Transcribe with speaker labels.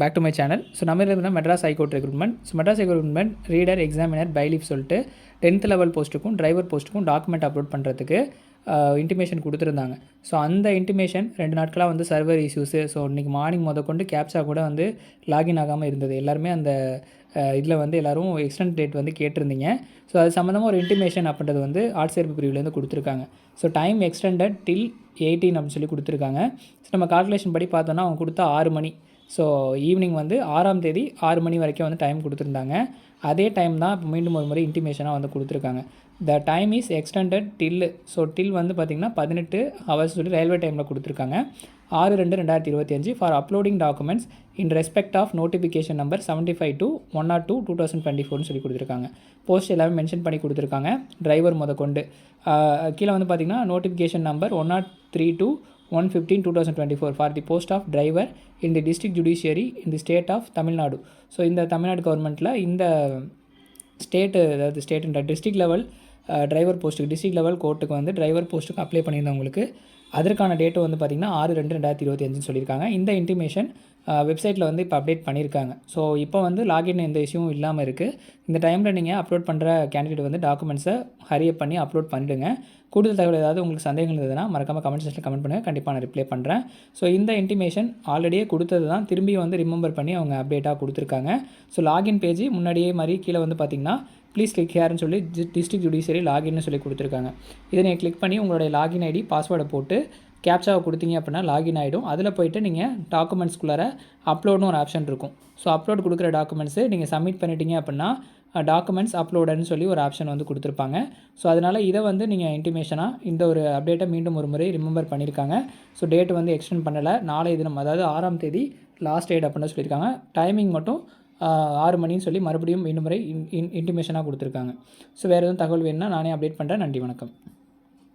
Speaker 1: Back to my channel so நம்ம இருக்கிற Madras high court recruitment so Madras recruitment reader examiner bailiff சொல்லிட்டு tenth level போஸ்ட்டுக்கும் driver போஸ்ட்டுக்கும் document upload பண்ணுறதுக்கு intimation கொடுத்துருந்தாங்க. ஸோ அந்த இன்டிமேஷன் ரெண்டு நாட்களாக வந்து சர்வர் இஷ்யூஸு ஸோ இன்றைக்கி மார்னிங் முத கொண்டு கேப்சா கூட வந்து லாகின் ஆகாமல் இருந்தது. எல்லாருமே அந்த இதில் வந்து எல்லோரும் எக்ஸ்டெண்ட் டேட் வந்து கேட்டிருந்தீங்க. ஸோ அது சம்மந்தமாக ஒரு இன்டிமேஷன் அப்படின்றது வந்து ஆட்சேர்ப்பு பிரிவுலேருந்து கொடுத்துருக்காங்க. So time extended till eighteen அப்படின்னு சொல்லி கொடுத்துருக்காங்க. ஸோ நம்ம கால்குலேஷன் படி பார்த்தோன்னா அவங்க கொடுத்தா ஆறு மணி. ஸோ ஈவினிங் வந்து ஆறாம் தேதி ஆறு மணி வரைக்கும் வந்து டைம் கொடுத்துருந்தாங்க. அதே டைம் தான் இப்போ மீண்டும் ஒரு முறை இன்டிமேஷனாக வந்து கொடுத்துருக்காங்க. The time is extended till so till வந்து பார்த்திங்கன்னா பதினெட்டு ஹவர்ஸ் சொல்லி ரயில்வே டைமில் கொடுத்துருக்காங்க. ஆறு ரெண்டு ரெண்டாயிரத்தி இருபத்தி அஞ்சு for uploading documents in respect of notification number seventy five two one not two two thousand twenty ஃபோர்னு சொல்லி கொடுத்துருக்காங்க. போஸ்ட் எல்லாமே மென்ஷன் பண்ணி கொடுத்துருக்காங்க. டிரைவர் முத கொண்டு கீழே வந்து பார்த்திங்கன்னா notification number one not three two one fifteen two thousand twenty four for the post of driver in the district judiciary in the state of Tamil Nadu so இந்த தமிழ்நாடு கவர்மெண்ட்டில் இந்த ஸ்டேட்டு அதாவது ஸ்டேட் டிஸ்ட்ரிக்ட் லெவல் Driver போஸ்ட்டுக்கு district level கோர்ட்டுக்கு வந்து driver போஸ்ட்டுக்கு apply பண்ணியிருந்தவங்களுக்கு அதற்கான date வந்து பார்த்திங்கன்னா ஆறு ரெண்டு ரெண்டாயிரத்தி இருபத்தி அஞ்சுன்னு சொல்லியிருக்காங்க. இந்த இன்டிமேஷன் வெப்சைட்டில் வந்து இப்போ அப்டேட் பண்ணியிருக்காங்க. ஸோ இப்போ வந்து லாகின் எந்த இஷ்யூவும் இல்லாமல் இருக்குது இந்த டைமில் நீங்கள் அப்லோட் பண்ணுற கேண்டிடேட் வந்து டாக்குமெண்ட்ஸை ஹரியப் பண்ணி அப்லோட் பண்ணிடுங்க. கூடுதல் தகவல் ஏதாவது உங்களுக்கு சந்தேகங்கள் இருந்ததுன்னா மறக்காமல் கமெண்ட் செக்ஷனில் கமெண்ட் பண்ணுங்கள் கண்டிப்பாக நான் ரிப்ளை பண்ணுறேன் ஸோ இந்த இன்டிமேஷன் ஆல்ரெடியே கொடுத்தது தான் திரும்பி வந்து ரிமெம்பர் பண்ணி அவங்க அப்டேட்டாக கொடுத்துருக்காங்க. ஸோ லாகின் பேஜ் முன்னாடியே மாதிரி கீழே வந்து பார்த்திங்கன்னா ப்ளீஸ் கிளிக் ஹேர்னு சொல்லி டிஸ்ட்ரிக்ட் ஜுடிஷியரி லாகின்னு சொல்லி கொடுத்துருக்காங்க. இதை நீங்கள் கிளிக் பண்ணி உங்களுடைய லாகின் ஐடி பாஸ்வேர்டை போட்டு கேப்சாவை கொடுத்தீங்க அப்படின்னா லாகின் ஆகிடும் அதில் போயிட்டு நீங்கள் டாக்குமெண்ட்ஸ்குள்ளார அப்லோட்னு ஒரு ஆப்ஷன் இருக்கும். ஸோ அப்லோட் கொடுக்குற டாக்குமெண்ட்ஸு நீங்கள் சப்மிட் பண்ணிட்டீங்க அப்படின்னா டாக்குமெண்ட்ஸ் அப்லோடுன்னு சொல்லி ஒரு ஆப்ஷன் வந்து கொடுத்துருப்பாங்க. ஸோ அதனால் இதை வந்து நீங்கள் இன்டிமேஷனாக இந்த ஒரு அப்டேட்டை மீண்டும் ஒரு முறை ரிமெம்பர் பண்ணியிருக்காங்க ஸோ டேட் வந்து எக்ஸ்டெண்ட் பண்ணலை. நாளைய தினம் அதாவது ஆறாம் தேதி லாஸ்ட் டேட் அப்படின்னு சொல்லியிருக்காங்க டைமிங் மட்டும் ஆறு மணின்னு சொல்லி மறுபடியும் இன்னும் முறை இன் இன்டிமேஷனாக கொடுத்துருக்காங்க. ஸோ வேறு எதுவும் தகவல் வேணும்னா நானே அப்டேட் பண்ணுறேன் நன்றி வணக்கம்.